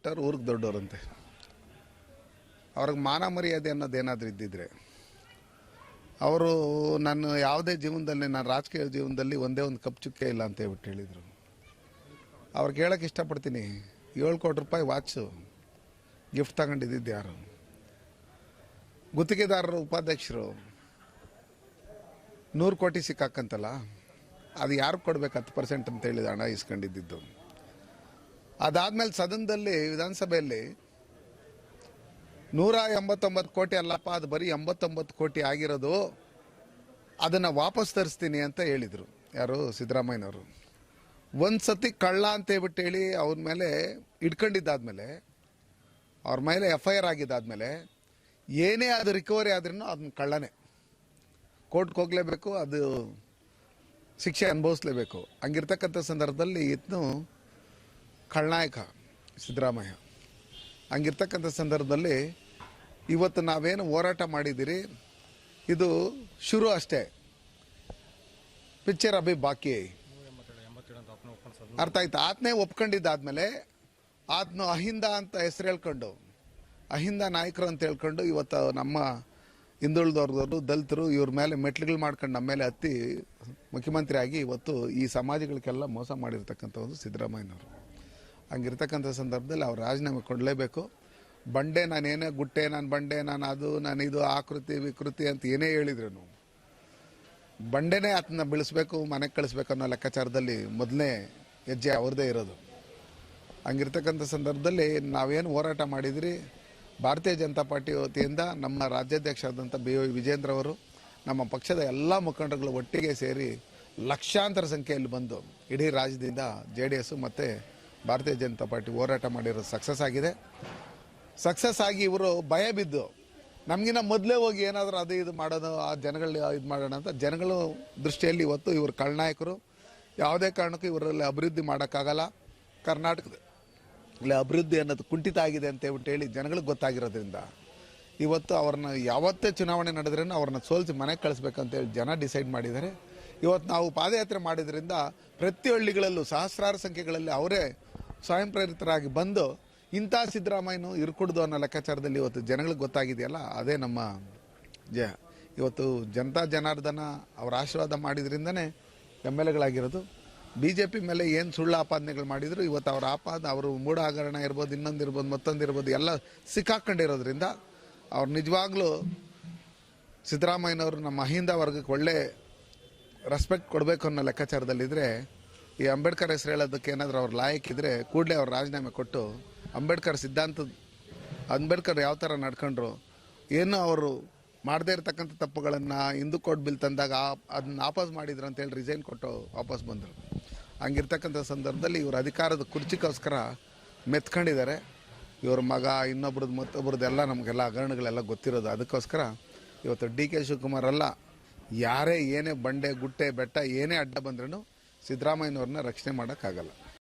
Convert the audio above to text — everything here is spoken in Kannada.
ಅಂತವ್ರು ಊರಿಗೆ ದೊಡ್ಡವರಂತೆ. ಅವ್ರಿಗೆ ಮಾನ ಮರ್ಯಾದೆ ಅನ್ನೋದು ಏನಾದರೂ ಇದ್ದಿದ್ರೆ. ಅವರು ನಾನು ಯಾವುದೇ ಜೀವನದಲ್ಲಿ ನಾನು ರಾಜಕೀಯ ಜೀವನದಲ್ಲಿ ಒಂದೇ ಒಂದು ಕಪ್ ಚುಕ್ಕೆ ಇಲ್ಲ ಅಂತ ಹೇಳ್ಬಿಟ್ಟು ಹೇಳಿದರು. ಅವ್ರಿಗೆ ಹೇಳೋಕ್ಕೆ ಇಷ್ಟಪಡ್ತೀನಿ. ಏಳು ಕೋಟಿ ರೂಪಾಯಿ ವಾಚು, ಗಿಫ್ಟ್ ತಗೊಂಡಿದ್ದಿದ್ದು ಯಾರು? ಗುತ್ತಿಗೆದಾರರು, ಉಪಾಧ್ಯಕ್ಷರು. ನೂರು ಕೋಟಿ ಸಿಕ್ಕಾಕಂತಲ್ಲ? ಅದು ಯಾರು ಕೊಡ್ಬೇಕು ಹತ್ತು ಪರ್ಸೆಂಟ್ ಅಂತ ಹೇಳಿದ ಹಣ ಇಸ್ಕೊಂಡಿದ್ದು ಅದಾದ್ಮೇಲೆ ಸದನದಲ್ಲಿ, ವಿಧಾನಸಭೆಯಲ್ಲಿ ನೂರ ಎಂಬತ್ತೊಂಬತ್ತು ಕೋಟಿ ಅಲ್ಲಪ್ಪ, ಅದು ಬರೀ ಎಂಬತ್ತೊಂಬತ್ತು ಕೋಟಿ ಆಗಿರೋದು. ಅದನ್ನು ವಾಪಸ್ ತರಿಸ್ತೀನಿ ಅಂತ ಹೇಳಿದರು. ಯಾರು? ಸಿದ್ದರಾಮಯ್ಯನವರು. ಒಂದು ಸತಿ ಕಳ್ಳ ಅಂತ ಹೇಳ್ಬಿಟ್ಟು ಹೇಳಿ ಅವ್ರ ಮೇಲೆ ಇಟ್ಕೊಂಡಿದ್ದಾದ್ಮೇಲೆ, ಅವ್ರ ಮೇಲೆ ಎಫ್ ಐ ಆರ್ ಆಗಿದ್ದಾದ್ಮೇಲೆ, ಏನೇ ಅದು ರಿಕವರಿ ಆದ್ರೂ ಅದನ್ನ ಕಳ್ಳನೇ. ಕೋರ್ಟ್ಗೆ ಹೋಗಲೇಬೇಕು, ಅದು ಶಿಕ್ಷೆ ಅನುಭವಿಸ್ಲೇಬೇಕು. ಹಂಗಿರ್ತಕ್ಕಂಥ ಸಂದರ್ಭದಲ್ಲಿ ಇದ್ನು ಖಳನಾಯಕ ಸಿದ್ದರಾಮಯ್ಯ. ಹಂಗಿರ್ತಕ್ಕಂಥ ಸಂದರ್ಭದಲ್ಲಿ ಇವತ್ತು ನಾವೇನು ಹೋರಾಟ ಮಾಡಿದ್ದೀರಿ? ಇದು ಶುರು ಅಷ್ಟೇ. ಪಿಕ್ಚರ್ ಅಭಿ ಬಾಕಿ. ಅರ್ಥ ಆಯ್ತು? ಆತನೇ ಒಪ್ಕೊಂಡಿದ್ದಾದ್ಮೇಲೆ ಆತನು ಅಹಿಂದ ಅಂತ ಹೆಸರು ಹೇಳ್ಕೊಂಡು, ಅಹಿಂದ ನಾಯಕರು ಅಂತ ಹೇಳ್ಕೊಂಡು ಇವತ್ತು ನಮ್ಮ ಹಿಂದುಳಿದವ್ರದವರು, ದಲಿತರು ಇವ್ರ ಮೇಲೆ ಮೆಟ್ಲುಗಳು ಮಾಡ್ಕೊಂಡು ನಮ್ಮ ಮೇಲೆ ಹತ್ತಿ ಮುಖ್ಯಮಂತ್ರಿ ಆಗಿ ಇವತ್ತು ಈ ಸಮಾಜಗಳಿಗೆಲ್ಲ ಮೋಸ ಮಾಡಿರ್ತಕ್ಕಂಥವ್ರು ಸಿದ್ದರಾಮಯ್ಯನವರು. ಹಂಗಿರ್ತಕ್ಕಂಥ ಸಂದರ್ಭದಲ್ಲಿ ಅವ್ರು ರಾಜೀನಾಮೆ ಕೊಡಲೇಬೇಕು. ಬಂಡೆ ನಾನೇನೇ ಗುಟ್ಟೆ, ನಾನು ಬಂಡೆ, ನಾನು ಅದು, ನಾನು ಇದು ಆಕೃತಿ ವಿಕೃತಿ ಅಂತ ಏನೇ ಹೇಳಿದ್ರು ಬಂಡೆನೇ ಆತನ ಬೆಳೆಸ್ಬೇಕು, ಮನೆಗೆ ಕಳಿಸ್ಬೇಕು ಅನ್ನೋ ಲೆಕ್ಕಾಚಾರದಲ್ಲಿ ಮೊದಲನೇ ಹೆಜ್ಜೆ ಅವ್ರದ್ದೇ ಇರೋದು. ಹಂಗಿರ್ತಕ್ಕಂಥ ಸಂದರ್ಭದಲ್ಲಿ ನಾವೇನು ಹೋರಾಟ ಮಾಡಿದ್ರಿ? ಭಾರತೀಯ ಜನತಾ ಪಾರ್ಟಿ ವತಿಯಿಂದ ನಮ್ಮ ರಾಜ್ಯಾಧ್ಯಕ್ಷ ಆದಂಥ ಬಿ ವೈ ವಿಜೇಂದ್ರ ಅವರು, ನಮ್ಮ ಪಕ್ಷದ ಎಲ್ಲ ಮುಖಂಡರುಗಳು ಒಟ್ಟಿಗೆ ಸೇರಿ ಲಕ್ಷಾಂತರ ಸಂಖ್ಯೆಯಲ್ಲಿ ಬಂದು ಇಡೀ ರಾಜ್ಯದಿಂದ ಜೆ ಡಿ ಎಸ್ಸು ಮತ್ತು ಭಾರತೀಯ ಜನತಾ ಪಾರ್ಟಿ ಹೋರಾಟ ಮಾಡಿರೋ ಸಕ್ಸಸ್ ಆಗಿದೆ. ಸಕ್ಸಸ್ ಆಗಿ ಇವರು ಭಯ ಬಿದ್ದು, ನಮಗಿನ್ನ ಮೊದಲೇ ಹೋಗಿ ಏನಾದರೂ ಅದು ಇದು ಮಾಡೋದು, ಆ ಜನಗಳ ಇದು ಮಾಡೋಣ ಅಂತ ಜನಗಳು ದೃಷ್ಟಿಯಲ್ಲಿ ಇವತ್ತು ಇವರು ಕಳ್ನಾಯಕರು ಯಾವುದೇ ಕಾರಣಕ್ಕೂ ಇವರಲ್ಲಿ ಅಭಿವೃದ್ಧಿ ಮಾಡೋಕ್ಕಾಗಲ್ಲ. ಕರ್ನಾಟಕದ ಇಲ್ಲಿ ಅಭಿವೃದ್ಧಿ ಅನ್ನೋದು ಕುಂಠಿತ ಆಗಿದೆ ಅಂತ ಹೇಳ್ಬಿಟ್ಟು ಹೇಳಿ ಜನಗಳಿಗೆ ಗೊತ್ತಾಗಿರೋದ್ರಿಂದ ಇವತ್ತು ಅವ್ರನ್ನ ಯಾವತ್ತೇ ಚುನಾವಣೆ ನಡೆದ್ರೂ ಅವ್ರನ್ನ ಸೋಲಿಸಿ ಮನೆಗೆ ಕಳಿಸ್ಬೇಕಂತೇಳಿ ಜನ ಡಿಸೈಡ್ ಮಾಡಿದ್ದಾರೆ. ಇವತ್ತು ನಾವು ಪಾದಯಾತ್ರೆ ಮಾಡಿದ್ರಿಂದ ಪ್ರತಿ ಹಳ್ಳಿಗಳಲ್ಲೂ ಸಹಸ್ರಾರು ಸಂಖ್ಯೆಗಳಲ್ಲಿ ಅವರೇ ಸ್ವಯಂ ಪ್ರೇರಿತರಾಗಿ ಬಂದು ಇಂಥ ಸಿದ್ದರಾಮಯ್ಯನು ಇರ್ಕೊಡ್ದು ಅನ್ನೋ ಲೆಕ್ಕಾಚಾರದಲ್ಲಿ ಇವತ್ತು ಜನಗಳಿಗೆ ಗೊತ್ತಾಗಿದೆಯಲ್ಲ, ಅದೇ ನಮ್ಮ ಜ ಇವತ್ತು ಜನತಾ ಜನಾರ್ದನ ಅವರ ಆಶೀರ್ವಾದ ಮಾಡಿದ್ರಿಂದನೇ ಎಂ ಎಲ್ ಎಗಳಾಗಿರೋದು ಬಿ ಜೆ ಪಿ ಮೇಲೆ ಏನು ಸುಳ್ಳು ಆಪಾದನೆಗಳು ಮಾಡಿದ್ರು, ಇವತ್ತು ಅವರ ಆಪಾದ, ಅವರು ಮೂಢ ಹಗರಣ ಇರ್ಬೋದು, ಇನ್ನೊಂದು ಇರ್ಬೋದು, ಮತ್ತೊಂದು ಇರ್ಬೋದು, ಎಲ್ಲ ಸಿಕ್ಕಾಕೊಂಡಿರೋದ್ರಿಂದ ಅವ್ರು ನಿಜವಾಗ್ಲೂ ಸಿದ್ದರಾಮಯ್ಯನವರು ನಮ್ಮ ಅಹಿಂದ ವರ್ಗಕ್ಕೆ ಒಳ್ಳೆ ರೆಸ್ಪೆಕ್ಟ್ ಕೊಡಬೇಕು ಅನ್ನೋ ಲೆಕ್ಕಾಚಾರದಲ್ಲಿದ್ದರೆ ಈ ಅಂಬೇಡ್ಕರ್ ಹೆಸರು ಹೇಳೋದಕ್ಕೆ ಏನಾದರೂ ಅವ್ರು ಲಾಯಕ್ಕಿದ್ರೆ ಕೂಡಲೇ ಅವ್ರು ರಾಜೀನಾಮೆ ಕೊಟ್ಟು ಅಂಬೇಡ್ಕರ್ ಸಿದ್ಧಾಂತದ ಅಂಬೇಡ್ಕರ್ ಯಾವ ಥರ ನಡ್ಕೊಂಡ್ರು, ಏನು ಅವರು ಮಾಡದೇ ಇರತಕ್ಕಂಥ ತಪ್ಪುಗಳನ್ನು ಹಿಂದೂ ಕೋರ್ಟ್ ಬಿಲ್ ತಂದಾಗ ಅದನ್ನ ವಾಪಸ್ ಮಾಡಿದ್ರು ಅಂತೇಳಿ ರಿಸೈನ್ ಕೊಟ್ಟು ವಾಪಸ್ ಬಂದರು. ಹಂಗಿರ್ತಕ್ಕಂಥ ಸಂದರ್ಭದಲ್ಲಿ ಇವರು ಅಧಿಕಾರದ ಕುರ್ಚಿಗೋಸ್ಕರ ಮೆತ್ಕೊಂಡಿದ್ದಾರೆ. ಇವ್ರ ಮಗ ಇನ್ನೊಬ್ರದ್ದು ಮತ್ತೊಬ್ರದ್ದು ಎಲ್ಲ ನಮಗೆಲ್ಲ ಹಗರಣಗಳೆಲ್ಲ ಗೊತ್ತಿರೋದು. ಅದಕ್ಕೋಸ್ಕರ ಇವತ್ತು ಡಿ ಕೆ ಶಿವಕುಮಾರ್ ಅಲ್ಲ, ಯಾರೇ ಏನೇ ಬಂಡೆ, ಗುಟ್ಟೆ, ಬೆಟ್ಟ, ಏನೇ ಅಡ್ಡ ಬಂದ್ರೂ ಸಿದ್ದರಾಮಯ್ಯನವ್ರನ್ನ ರಕ್ಷಣೆ ಮಾಡೋಕ್ಕಾಗಲ್ಲ.